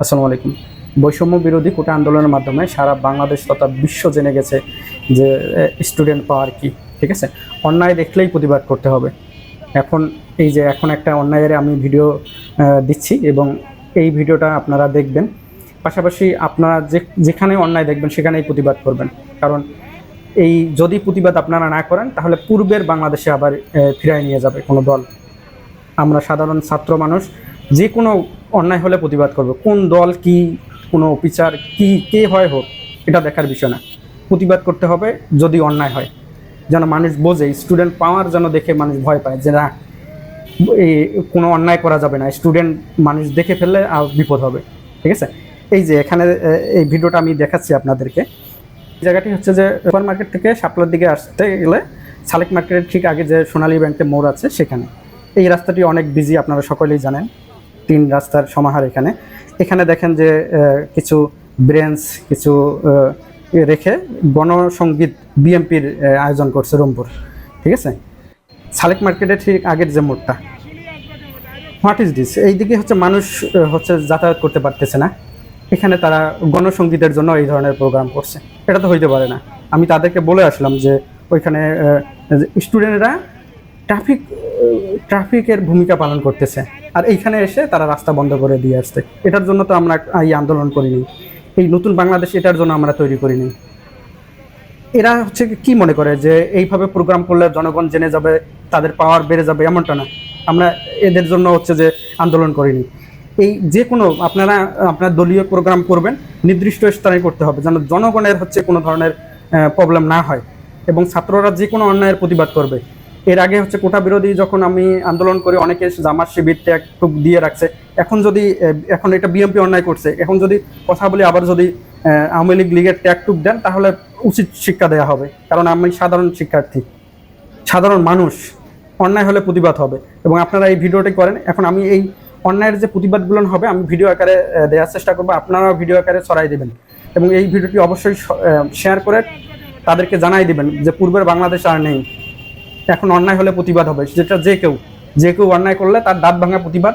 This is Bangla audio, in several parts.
আসসালামু আলাইকুম। বৈষম্য বিরোধী কোটা আন্দোলনের মাধ্যমে সারা বাংলাদেশ তথা বিশ্ব জেনে গেছে যে স্টুডেন্ট পাওয়ার কি, ঠিক আছে? অন্যায় দেখলেই প্রতিবাদ করতে হবে। এখন এই যে, এখন একটা অন্যায়ের আমি ভিডিও দিচ্ছি এবং এই ভিডিওটা আপনারা দেখবেন। পাশাপাশি আপনারা যে, যেখানে অন্যায় দেখবেন সেখানেই প্রতিবাদ করবেন। কারণ এই যদি প্রতিবাদ আপনারা না করেন, তাহলে পূর্বের বাংলাদেশে আবার ফিরায় নিয়ে যাবে কোনো দল। আমরা সাধারণ ছাত্র মানুষ, যে কোনো অন্যায় হলে প্রতিবাদ করব। কোন দল, কি, কোনো অফিসার, কি, কে হয় হোক, এটা দেখার বিষয় না। প্রতিবাদ করতে হবে যদি অন্যায় হয়। যেন মানুষ বোঝে স্টুডেন্ট পাওয়ার যেন দেখে মানুষ ভয় পায় যে না কোনো অন্যায় করা যাবে না। স্টুডেন্ট মানুষ দেখে ফেললে আর বিপদ হবে। ঠিক আছে? এই যে এখানে এই ভিডিওটা আমি দেখাচ্ছি আপনাদেরকে। জায়গাটি হচ্ছে যে, সুপার মার্কেট থেকে শাপলার দিকে আসতে গেলে সালেক মার্কেটের ঠিক আগে যে সোনালী ব্যাংকের মোড় আছে সেখানে। এই রাস্তাটি অনেক বিজি আপনারা সকলেই জানেন। তিন রাস্তার সমাহার এখানে। এখানে দেখেন যে কিছু ব্রেঞ্চ, কিছু রেখে গণসঙ্গীত বিএমপির আয়োজন করছে রংপুর। ঠিক আছে? সালেক মার্কেটের ঠিক আগের যে মোড়টা। হোয়াট ইজ দিস এইদিকে হচ্ছে মানুষ হচ্ছে যাতায়াত করতে পারতেছে না। এখানে তারা গণসঙ্গীতের জন্য এই ধরনের প্রোগ্রাম করছে। এটা তো হইতে পারে না। আমি তাদেরকে বলে আসলাম যে, ওইখানে স্টুডেন্টরা ট্রাফিক, ট্রাফিকের ভূমিকা পালন করতেছে। আর এইখানে এসে তারা রাস্তা বন্ধ করে দিয়ে আসছে। এটার জন্য তো আমরা এই আন্দোলন করিনি। এই নতুন বাংলাদেশ এটার জন্য আমরা তৈরি করিনি। এরা হচ্ছে কি মনে করে যে এইভাবে প্রোগ্রাম করলে জনগণ জেনে যাবে, তাদের পাওয়ার বেড়ে যাবে, এমনটা না। আমরা এদের জন্য হচ্ছে যে আন্দোলন করিনি। এই যে কোনো, আপনারা, আপনার দলীয় প্রোগ্রাম করবেন, নির্দিষ্ট স্থানে করতে হবে, যেন জনগণের হচ্ছে কোনো ধরনের প্রবলেম না হয়। এবং ছাত্ররা যে কোনো অন্যায়ের প্রতিবাদ করবে। এর আগে হচ্ছে কোটা বিরোধী যখন আমি আন্দোলন করি অনেকে জামার শিবির ট্যাগ দিয়ে রাখছে, এখন যদি, এখন এটা বিএমপি অন্যায় করছে, এখন যদি কথা বলি আবার যদি আওয়ামী লীগ লীগের ট্যাগ টুক দেন, তাহলে উচিত শিক্ষা দেওয়া হবে। কারণ আমি সাধারণ শিক্ষার্থী, সাধারণ মানুষ, অন্যায় হলে প্রতিবাদ হবে। এবং আপনারা এই ভিডিওটি করেন, এখন আমি এই অন্যায়ের যে প্রতিবাদগুলো হবে, আমি ভিডিও আকারে দেওয়ার চেষ্টা করব, আপনারাও ভিডিও আকারে ছড়াই দেবেন। এবং এই ভিডিওটি অবশ্যই শেয়ার করে তাদেরকে জানাই দিবেন যে পূর্বের বাংলাদেশ আর নেই। এখন অন্যায় হলে প্রতিবাদ হবে, যেটা যে কেউ যে কেউ অন্যায় করলে তার দাঁত ভাঙা প্রতিবাদ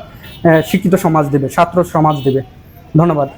শিক্ষিত সমাজ দেবে, ছাত্র সমাজ দেবে। ধন্যবাদ।